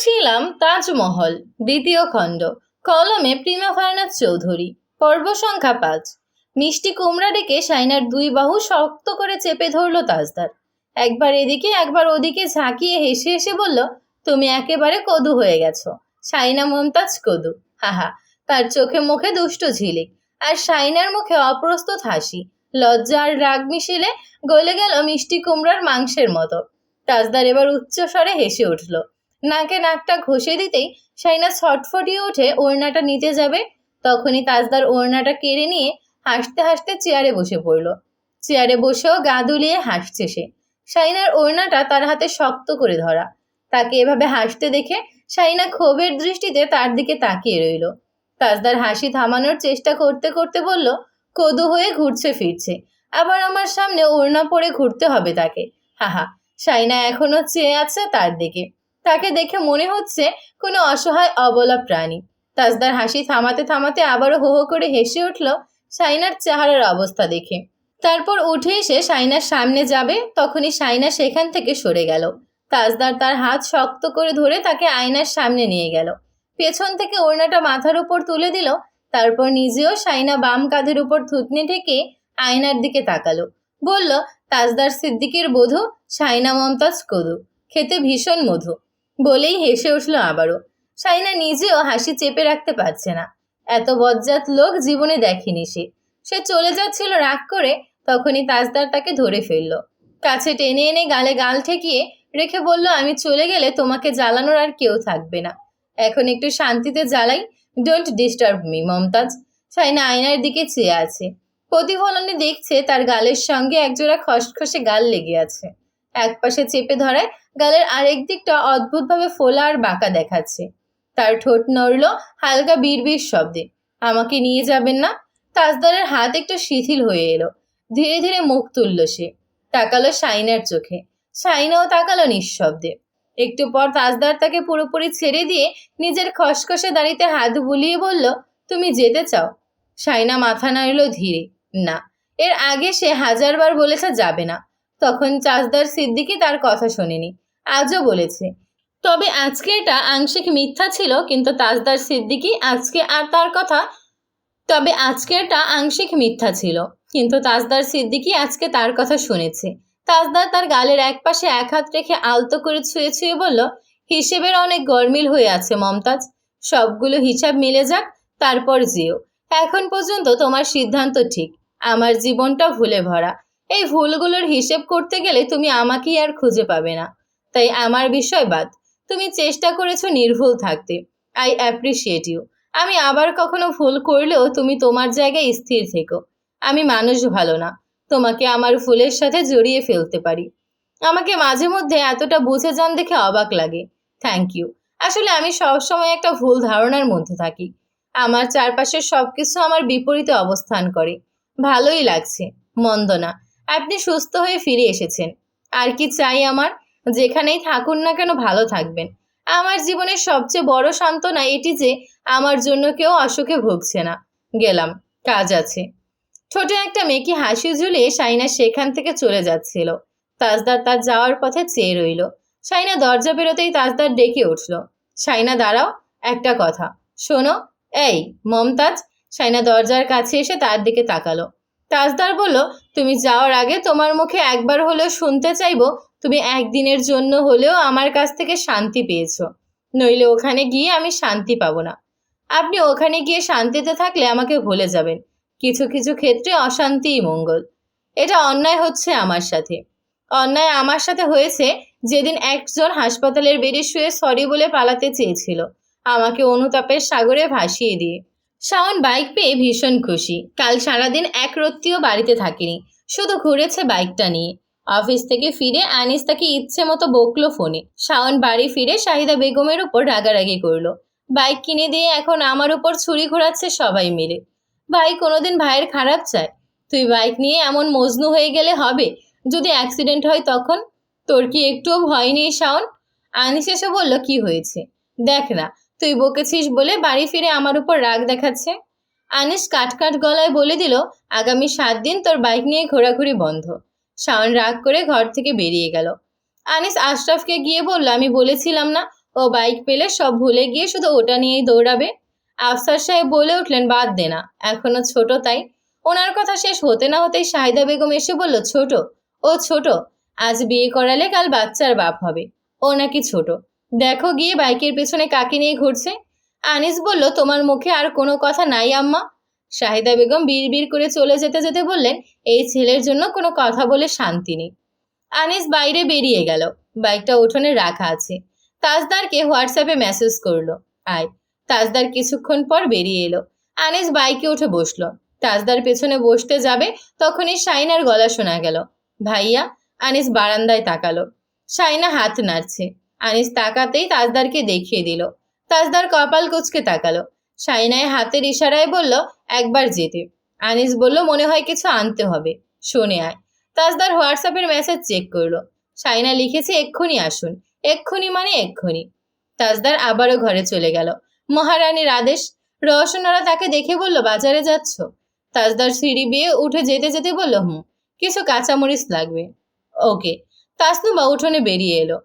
পড়ছিলাম তাজমহল, দ্বিতীয় খণ্ড। কলমে প্রিমা ফারনাথ চৌধুরী, পর্ব সংখ্যা পাঁচ। মিষ্টি কুমড়া ডেকে সাইনার দুই বাহু শক্ত করে চেপে ধরলো তাজদার। একবার এদিকে, একবার ওদিকে ঝাঁকিয়ে হেসে হেসে বলল, তুমি একেবারে কদু হয়ে গেছো। সাইনা মমতাজ কদু। হাহা তার চোখে মুখে দুষ্ট ঝিলিক। আর সাইনার মুখে অপ্রস্তুত হাসি। লজ্জা আর রাগ মিশেলে গলে গেল মিষ্টি কুমড়ার মাংসের মতো। তাজদার এবার উচ্চ স্বরে হেসে উঠল নাকে নাকটা ঘষে দিতেই সাইনা ছটফটিয়ে উঠে ওড়নাটা নিতে যাবে। তখনই তাজদার ওড়নাটা কেড়ে নিয়ে হাসতে হাসতে চেয়ারে বসে পড়ল। চেয়ারে বসেও গা দুলিয়ে হাসছে সে। সাইনার ওড়নাটা তার হাতে শক্ত করে ধরা। তাকে এভাবে হাসতে দেখে সাইনা ক্ষোভের দৃষ্টিতে তার দিকে তাকিয়ে রইল। তাজদার হাসি থামানোর চেষ্টা করতে করতে বলল, কদু হয়ে ঘুরছে ফিরছে। আবার আমার সামনে ওড়না পরে ঘুরতে হবে তাকে। হাহা সাইনা এখনও চেয়ে আছে তার দিকে। তাকে দেখে মনে হচ্ছে কোনো অসহায় অবলা প্রাণী। তাজদার হাসি থামাতে থামাতে আবারও হো হো করে হেসে উঠল সাইনার চেহারার অবস্থা দেখে। তারপর উঠে এসে সাইনার সামনে যাবে, তখনই সাইনা সেখান থেকে সরে গেল। তাজদার তার হাত শক্ত করে ধরে তাকে আয়নার সামনে নিয়ে গেল। পেছন থেকে ওড়নাটা মাথার উপর তুলে দিল, তারপর নিজেও সাইনা বাম কাঁধের উপর থুতনি ঠেকে আয়নার দিকে তাকালো। বলল, তাজদার সিদ্দিকের বধূ সাইনা মমতাজ কদু। খেতে ভীষণ মধু। বলেই হেসে উঠল আবারও। সাইনা নিজেও হাসি চেপে রাখতে পারছে না। এত বজ্জাত লোক জীবনে দেখেনি সে। সে চলে যাচ্ছিল রাগ করে, তখনই তাজদার তাকে ধরে ফেলল। কাছে টেনে এনে গালে গাল ঠেকিয়ে রেখে বলল, আমি চলে গেলে তোমাকে জ্বালানোর আর কেউ থাকবে না। এখন একটু শান্তিতে জ্বালাই ডোন্ট ডিস্টার্ব মি মমতাজ। সাইনা আয়নার দিকে চেয়ে আছে। প্রতিফলনে দেখছে তার গালের সঙ্গে একজোড়া খসখসে গাল লেগে আছে। একপাশে চেপে ধরায় গালের আরেক দিকটা অদ্ভুতভাবে ফোলা আর বাঁকা দেখাচ্ছে। তার ঠোঁট নড়ল হালকা বিড়বিড় শব্দে। আমাকে নিয়ে যাবেন না? তাজদারের হাত একটু শিথিল হয়ে এলো। ধীরে ধীরে মুখ তুলল সে। তাকালো সাইনার চোখে। সাইনাও তাকালো নিঃশব্দে। একটু পর তাজদার তাকে পুরোপুরি ছেড়ে দিয়ে নিজের খসখসে দাঁড়িতে হাত বুলিয়ে বলল, তুমি যেতে চাও? সাইনা মাথা নাড়ল ধীরে। না। এর আগে সে হাজারবার বলেছে যাবে না। তখন চাষদার সিদ্দিকি তার কথা শোনেনি। আজও বলেছে। তবে আজকে এটা আংশিক মিথ্যা ছিল, কিন্তু তাজদার সিদ্দিকি আজকে আর তার কথা, তবে আজকে এটা আংশিক মিথ্যা ছিল। কিন্তু তাজদার সিদ্দিকি আজকে তার কথা শুনেছে। তাজদার তার গালের এক পাশে এক হাত রেখে আলতো করে ছুঁয়ে ছুঁয়ে বলল, হিসেবের অনেক গরমিল হয়ে আছে, মমতাজ। সবগুলো হিসাব মিলে যাক, তারপর যেও। এখন পর্যন্ত তোমার সিদ্ধান্ত ঠিক। আমার জীবনটা ভুলে ভরা। এই ভুলগুলোর হিসেব করতে গেলে তুমি আমাকেই আর খুঁজে পাবে না। তাই আমার বিষয় বাদ। তুমি চেষ্টা করেছ নির্ভুল থাকতে। আই অ্যাপ্রিসিয়েট ইউ আমি আবার কখনো ভুল করলেও তুমি তোমার জায়গায় স্থির থেকো। আমি মানুষ ভালো না। তোমাকে আমার ফুলের সাথে জড়িয়ে ফেলতে পারি। আমাকে মাঝে মধ্যে এতটা বুঝে যান দেখে অবাক লাগে। থ্যাংক ইউ আসলে আমি সবসময় একটা ভুল ধারণার মধ্যে থাকি। আমার চারপাশের সব কিছু আমার বিপরীতে অবস্থান করে। ভালোই লাগছে। মন্দ না। আপনি সুস্থ হয়ে ফিরে এসেছেন। আর কি চাই আমার? যেখানেই থাকুন না কেন ভালো থাকবেন। আমার জীবনের সবচেয়ে বড় সান্ত্বনা এটি যে, আমার জন্য কেউ অসুখে ভুগছে না। গেলাম, কাজ আছে। ছোট একটা মেকি হাসি ঝুলিয়ে সাইনা সেখান থেকে চলে যাচ্ছিল। তাজদার তার যাওয়ার পথে চেয়ে রইল। সাইনা দরজা বেরোতেই তাজদার ডেকে উঠল। সাইনা, দাঁড়াও, একটা কথা। শোনো, এই, মমতাজ। সাইনা দরজার কাছে এসে তার দিকে তাকালো। তাজদার বলল, তুমি যাওয়ার আগে তোমার মুখে একবার হলেও শুনতে চাইব তুমি একদিনের জন্য হলেও আমার কাছ থেকে শান্তি পেয়েছ। নইলে ওখানে গিয়ে আমি শান্তি পাবো না। আপনি ওখানে গিয়ে শান্তিতে থাকলে আমাকে ভুলে যাবেন। কিছু কিছু ক্ষেত্রে অশান্তিই মঙ্গল। এটা অন্যায় হচ্ছে আমার সাথে। অন্যায় আমার সাথে হয়েছে যেদিন একজন হাসপাতালের বেডে শুয়ে সরি বলে পালাতে চেয়েছিল। আমাকে অনুতাপের সাগরে ভাসিয়ে দিয়ে। শাওন বাইক পেয়ে ভীষণ খুশি। কাল সারাদিন এক রত্তিও বাড়িতে থাকিনি। শুধু ঘুরেছে বাইকটা নিয়ে। অফিস থেকে ফিরে আনিস তাকে ইচ্ছে মতো বকলো ফোনে। শাওন বাড়ি ফিরে শাহিদা বেগমের উপর রাগারাগি করল। বাইক কিনে দিয়ে এখন আমার উপর ছুরি ঘোরাচ্ছে সবাই মিলে। ভাই কোনোদিন ভাইয়ের খারাপ চায়। তুই বাইক নিয়ে এমন মজনু হয়ে গেলে হবে? যদি অ্যাক্সিডেন্ট হয় তখন? তোর কি একটুও ভয় নেই শাওন? আনিস এসে বলল, কি হয়েছে? দেখ না, তুই বকেছিস বলে বাড়ি ফিরে আমার উপর রাগ দেখাচ্ছে? আনিস কাট কাট গলায় বলে দিল, আগামী সাত দিন তোর বাইক নিয়ে ঘোরাঘুরি বন্ধ। শাওন রাগ করে ঘর থেকে বেরিয়ে গেল। আনিস আশরাফকে গিয়ে বলল, আমি বলেছিলাম না, ও বাইক পেলে সব ভুলে গিয়ে শুধু ওটা নিয়েই দৌড়াবে। আফসার সাহেব বলে উঠলেন, বাদ দে না, এখনও ছোট তাই। ওনার কথা শেষ হতে না হতেই শাহিদা বেগম এসে বলল, ছোট, ও ছোট, আজ বিয়ে করালে কাল বাচ্চার বাপ হবে, ও নাকি ছোট। দেখো গিয়ে বাইকের পেছনে কাকে নিয়ে ঘুরছে। আনিস বলল, তোমার মুখে আর কোনো কথা নাই, আম্মা। শাহিদা বেগম বিড়বিড় করে চলে যেতে যেতে বললেন, এই ছেলের জন্য কোনো কথা বলে শান্তি নেই। আনিস বাইরে বেরিয়ে গেল। বাইকটা উঠোনে রাখা আছে। তাজদারকে হোয়াটসঅ্যাপে মেসেজ করল। আয়। তাজদার কিছুক্ষণ পর বেরিয়ে এলো। আনিস বাইকে উঠে বসল। তাজদার পেছনে বসতে যাবে তখনই শাইনার গলা শোনা গেল। ভাইয়া, আনিস বারান্দায় তাকালো। শাইনা হাত নাড়ছে। আনিস তাকাতেই তাজদারকে দেখিয়ে দিল। তাজদার কপাল কুচকে তাকালো। শাইনায় হাতের ইশারায় বলল, একবার যেতে। আনিস বলল, মনে হয় কিছু আনতে হবে। শোনে আয়। তাজদার হোয়াটসঅ্যাপের মেসেজ চেক করল। শাইনা লিখেছে, এক্ষুনি আসুন। এক্ষুনি মানে এক্ষুনি। তাজদার আবারও ঘরে চলে গেল। মহারানীর আদেশ? রওশনারা তাকে দেখে বলল, বাজারে যাচ্ছ? তাজদার সিঁড়ি বেয়ে উঠে যেতে যেতে বলল, হুম, কিছু কাঁচামরিচ লাগবে। ওকে। তাসনুবা উঠোনে বেরিয়ে এলো।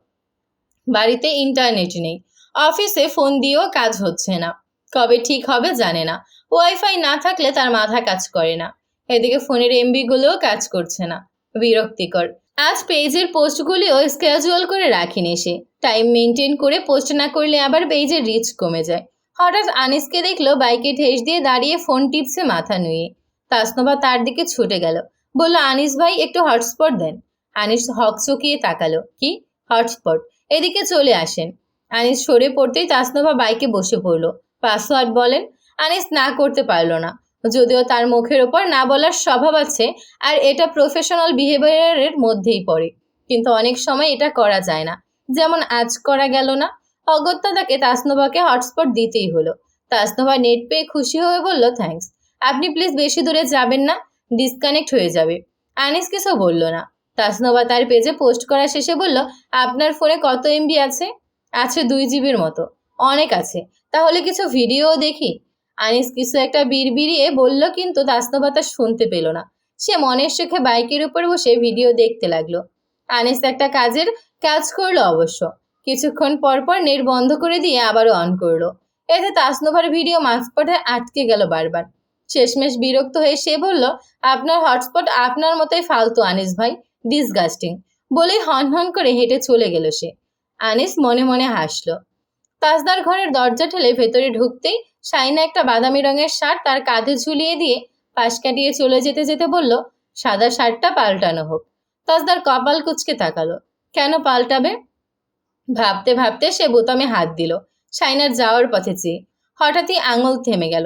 বাড়িতে ইন্টারনেট নেই। অফিসে ফোন দিয়েও কাজ হচ্ছে না। কবে ঠিক হবে জানে না। ওয়াইফাই না থাকলে তার মাথা কাজ করে না। এদিকে ফোনের এমবিগুলোও কাজ করছে না। বিরক্তিকর। আজ পেজের পোস্টগুলিও স্ক্যাজুয়াল করে রাখিনি সে। টাইম মেনটেন করে পোস্ট না করলে আবার পেজের রিচ কমে যায়। হঠাৎ আনিসকে দেখল বাইকে ঠেস দিয়ে দাঁড়িয়ে ফোন টিপছে মাথা নুয়ে। তাসনোবা তার দিকে ছুটে গেল। বলল, আনিস ভাই, একটু হটস্পট দেন। আনিস হক চকিয়ে তাকালো। কি? হটস্পট এদিকে চলে আসেন। আনিস সরে পড়তেই তাসনোভা বাইকে বসে পড়ল। পাসওয়ার্ড বলেন, আনিস না করতে পারল না। যদিও তার মুখের ওপর না বলার স্বভাব আছে, আর এটা প্রফেশনাল বিহেভিয়ারের মধ্যেই পড়ে। কিন্তু অনেক সময় এটা করা যায় না। যেমন, আজ করা গেল না। অগত্যা তাকে তাসনোভাকে হটস্পট দিতেই হলো। তাসনোভা নেট পেয়ে খুশি হয়ে বলল থ্যাঙ্কস আপনি প্লিজ বেশি দূরে যাবেন না। ডিসকানেক্ট হয়ে যাবে। আনিস কিছু বলল না। তাসনোভা তার পেজে পোস্ট করা শেষে বলল, আপনার ফোনে কত এমবি আছে? আছে দুই জিবির মতো। অনেক আছে। তাহলে কিছু ভিডিও দেখি। আনিস কিছু একটা বিড়বিড়িয়ে বলল, কিন্তু তা শুনতে পেল না। সে মনের সুখে বাইকের উপর বসে ভিডিও দেখতে লাগল। আনিস একটা কাজের কাজ করল অবশ্য। কিছুক্ষণ পর পর নেট বন্ধ করে দিয়ে আবারও অন করল। এতে তাসনোভার ভিডিও মাঝপথে আটকে গেল বারবার। শেষমেশ বিরক্ত হয়ে সে বলল, আপনার হটস্পট আপনার মতোই ফালতু আনিস ভাই। ডিসগাস্টিং বলেই হন হন করে হেঁটে চলে গেল সে। আনিস মনে মনে হাসলো। তাজদার ঘরের দরজা ঠেলে ভেতরে ঢুকতেই শাইনা একটা বাদামি রঙের শার্ট তার কাঁধে ঝুলিয়ে দিয়ে পাশ কাটিয়ে চলে যেতে যেতে বলল, সাদা শার্টটা পাল্টানো হোক। তাজদার কপাল কুচকে তাকালো। কেন পাল্টাবে? ভাবতে ভাবতে সে বোতামে হাত দিল। শাইনার যাওয়ার পথে চেয়ে হঠাৎই আঙুল থেমে গেল।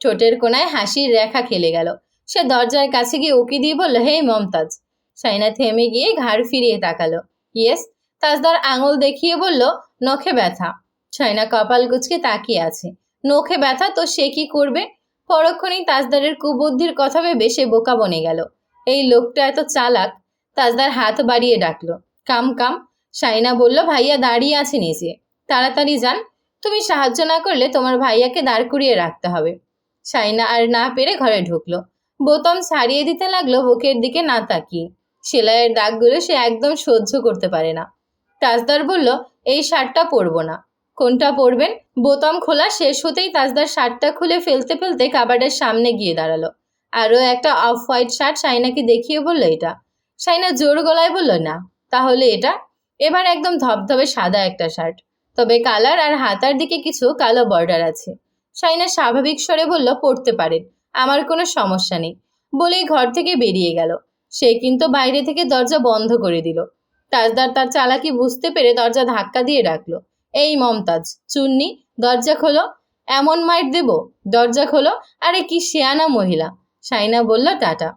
ঠোঁটের কোনায় হাসির রেখা খেলে গেল। সে দরজার কাছে গিয়ে উকি দিয়ে বলল হে মমতাজ। শাইনা থেমে গিয়ে ঘাড় ফিরিয়ে তাকালো। ইয়েস? তাজদার আঙুল দেখিয়ে বলল, নখে ব্যথা। শাইনা কপাল গুচকে তাকিয়ে আছে। নখে ব্যথা, তো সে কি করবে? পরক্ষণেই তাজদারের কুবুদ্ধির কথা ভেবে সে বোকা বনে গেল। এই লোকটা এত চালাক, তাজদার হাত বাড়িয়ে ডাকলো। কাম কাম সাইনা বলল, ভাইয়া দাঁড়িয়ে আছে নিচে তাড়াতাড়ি যান। তুমি সাহায্য না করলে তোমার ভাইয়াকে দাঁড় করিয়ে রাখতে হবে। সাইনা আর না পেরে ঘরে ঢুকলো। বোতাম ছাড়িয়ে দিতে লাগল বুকের দিকে না তাকিয়ে। সেলাইয়ের দাগগুলো সে একদম সহ্য করতে পারে না। তাজদার বলল, এই শার্টটা পরবো না। কোনটা পরবেন? বোতাম খোলা শেষ হতেই তাজদার শার্টটা খুলে ফেলতে ফেলতে কাবাডের সামনে গিয়ে দাঁড়াল। আরও একটা অফ হোয়াইট শার্ট শাইনাকে দেখিয়ে বলল, এটা? সাইনা জোর গলায় বলল, না, তাহলে এটা? এবার একদম ধবধবে সাদা একটা শার্ট। তবে কালার আর হাতার দিকে কিছু কালো বর্ডার আছে। সাইনা স্বাভাবিক স্বরে বলল, পড়তে পারেন, আমার কোনো সমস্যা নেই। বলেই ঘর থেকে বেরিয়ে গেল। সে কিন্তু বাইরে থেকে দরজা বন্ধ করে দিল। তাজদার তার চালাকি বুঝতে পেরে দরজা ধাক্কা দিয়ে রাখল এই মমতাজ, চুন্নি, দরজা খোলো। এমন মাইট দেব, দরজা খোলো। আরে কি শেয়ানা মহিলা। সাইনা বলল, টাটা।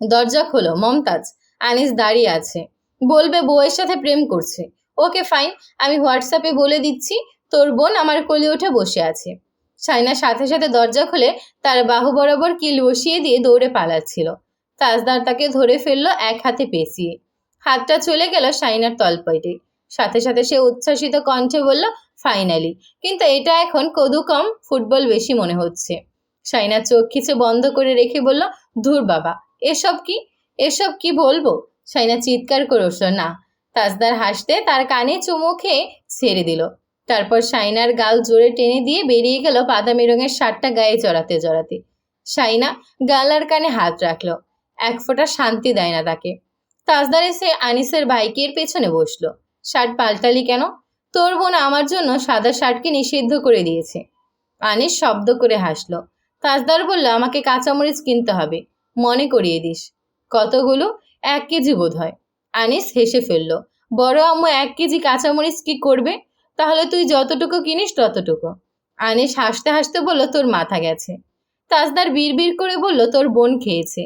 দরজা খোলো, মমতাজ। আনিস দাঁড়িয়ে আছে। বলবে, বউয়ের সাথে প্রেম করছে। Okay, fine. আমি হোয়াটসঅ্যাপে বলে দিচ্ছি, তোর বোন আমার কোলে উঠে বসে আছে। সাইনা সাথে সাথে দরজা খুলে তার বাহু বরাবর কিল বসিয়ে দিয়ে দৌড়ে পালাচ্ছিল। তাজদার তাকে ধরে ফেলল এক হাতে পেঁচিয়ে। হাতটা চলে গেল সাইনার তলপেটে। সাথে সাথে সে উচ্ছ্বাসিত কণ্ঠে বলল ফাইনালি কিন্তু এটা এখন কদুকম ফুটবল বেশি মনে হচ্ছে। সাইনা চোখ খিচে বন্ধ করে রেখে বলল, ধুর বাবা, এসব কি? এসব কি বলব? সাইনা চিৎকার করে উঠল, না। তাজদার হাসতে তার কানে চুমু খেয়ে ছেড়ে দিল। তারপর সাইনার গাল জোরে টেনে দিয়ে বেরিয়ে গেল বাদামি রঙের শার্টটা গায়ে জড়াতে জড়াতে। সাইনা গাল আর কানে হাত রাখল, এক ফোঁটা শান্তি দেয় না তাকে। তাজদার এসে আনিসের বাইকের পেছনে বসল। শার্ট পাল্টালি কেন? তোর বোন আমার জন্য সাদা শার্টকে নিষিদ্ধ করে দিয়েছে। আনিস শব্দ করে হাসলো। তাজদার বলল, আমাকে কাঁচামরিচ কিনতে হবে। মনে করিয়ে দিস। কতগুলো? এক কেজি বোধ হয় আনিস হেসে ফেলল, বড় আম্মু এক কেজি কাঁচামরিচ কি করবে? তাহলে তুই যতটুকু কিনিস ততটুকু। আনিস হাসতে হাসতে বলল, তোর মাথা গেছে। তাজদার বিড়বিড় করে বলল, তোর বোন খেয়েছে।